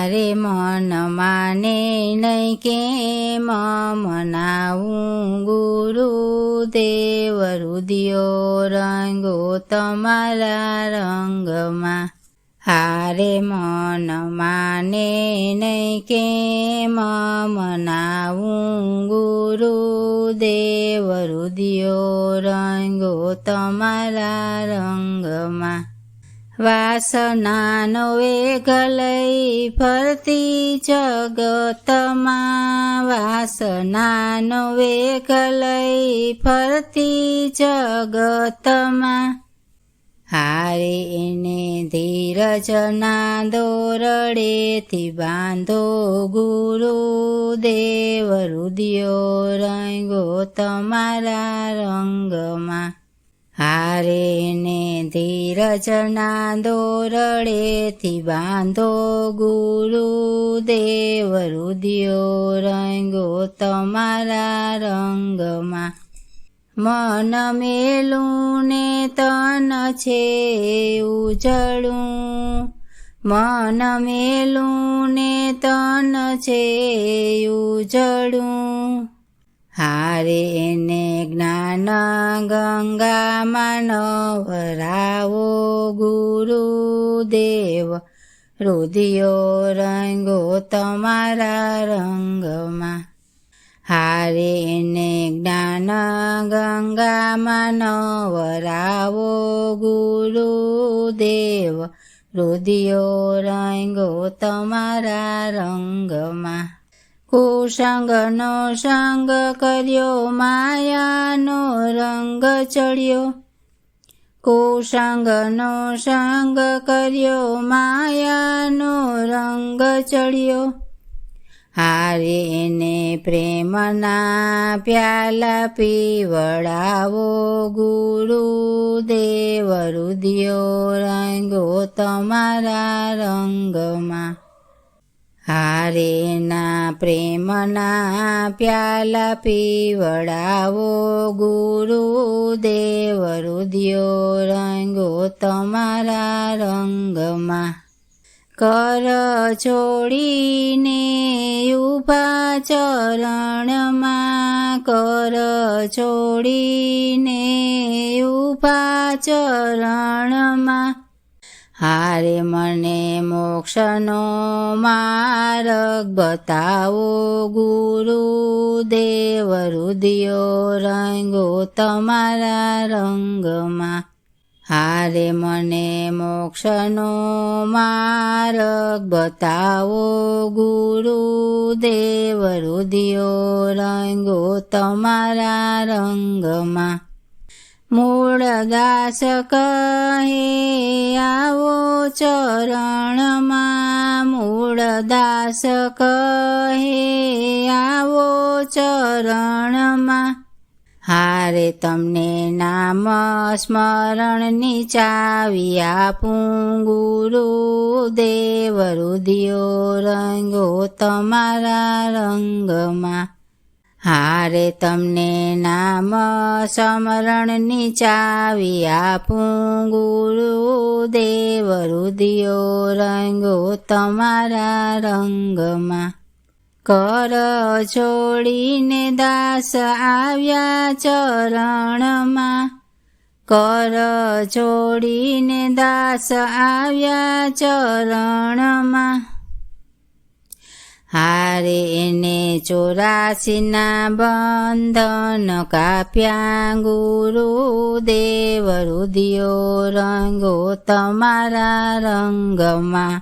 હારે મન માને નહીં કેમ મનાવું ગુરુ દેવ રુદિયો રંગો તમારા રંગમાં. હારે મન માને નહીં કેમ મનાવું ગુરુ દેવ રુદિયો રંગો તમારા રંગમાં. વાસનાનો વેગ લઈ ફરતી જગતમાં વાસનાનો વેગ લઈ ફરતી જગતમાં. હારે એને ધીરજના દોરડેથી બાંધો ગુરુ દેવ રુદિયો રંગો તમારા રંગમાં. હારે ધીરજના દોરડેથી બાંધો ગુરુ દેવ રુદિયો રંગો તમારા રંગમાં. મન મેલું ને તન છે ઉજળું. મન મેલું ને તન છે ઉજળું. હારે એને જ્ઞાન ગંગામાં વરાવો ગુરુ દેવ રુદિયો રંગો તમારા રંગમાં. હારે એને જ્ઞાન ગંગામાં વરાવો ગુરુ દેવ રુદિયો રંગો તમારા રંગમાં. કુસંગનો સંગ કર્યો, માયાનો રંગ ચડ્યો. કુસંગનો સંગ કર્યો, માયાનો રંગ ચડ્યો. હારે ને પ્રેમના પ્યાલા પીવડાવો ગુરુ દેવ રુદિયો રંગો તમારા રંગમાં. હારે ના પ્રેમના પ્યાલા પીવડાવો ગુરુ દેવ રુદિયો રંગો તમારા રંગમાં. કર છોડીને ઊભા ચરણમાં કર છોડીને ઊભા ચરણમાં. હારે મને મોક્ષનો માર્ગ બતાવો ગુરુ દેવ રુદિયો રંગો તમારા રંગમાં. હારે મને મોક્ષનો માર્ગ બતાવો ગુરુ દેવ રુદિયો રંગો તમારા રંગમાં. મૂળ દાસ કહે આવો ચરણમાં મૂળ દાસ કહે આવો ચરણમાં. હારે તમને નામ સ્મરણની ચાવી આપું, ગુરુ દેવ રુદિયો રંગો તમારા રંગમાં. હારે તમને નામ સ્મરણની ચાવી આપું. ગુરુ દેવ રુદિયો રંગો તમારા રંગમાં. કર છોડીને દાસ આવ્યા ચરણમાં. કર છોડીને દાસ આવ્યા ચરણમાં. હારે એને ચોરાસીના બંધન કાપ્યા ગુરુ દેવ રુદિયો રંગો તમારા રંગમાં.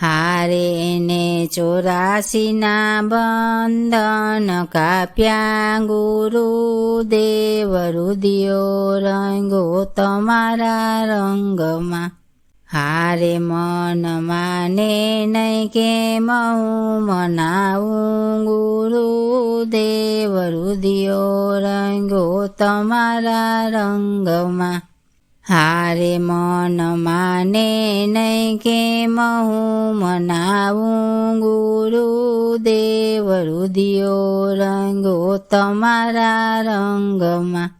હારે એને ચોરાસીના બંધન કાપ્યા ગુરુ દેવ રુદિયો રંગો તમારા રંગમાં. હારે મન માને નહીં કે હું મનાવું ગુરુ દેવ રુદિયો રંગો તમારા રંગમાં. હારે મન માને નહીં કે હું મનાવું ગુરુ દેવ રુદિયો રંગો તમારા રંગમાં.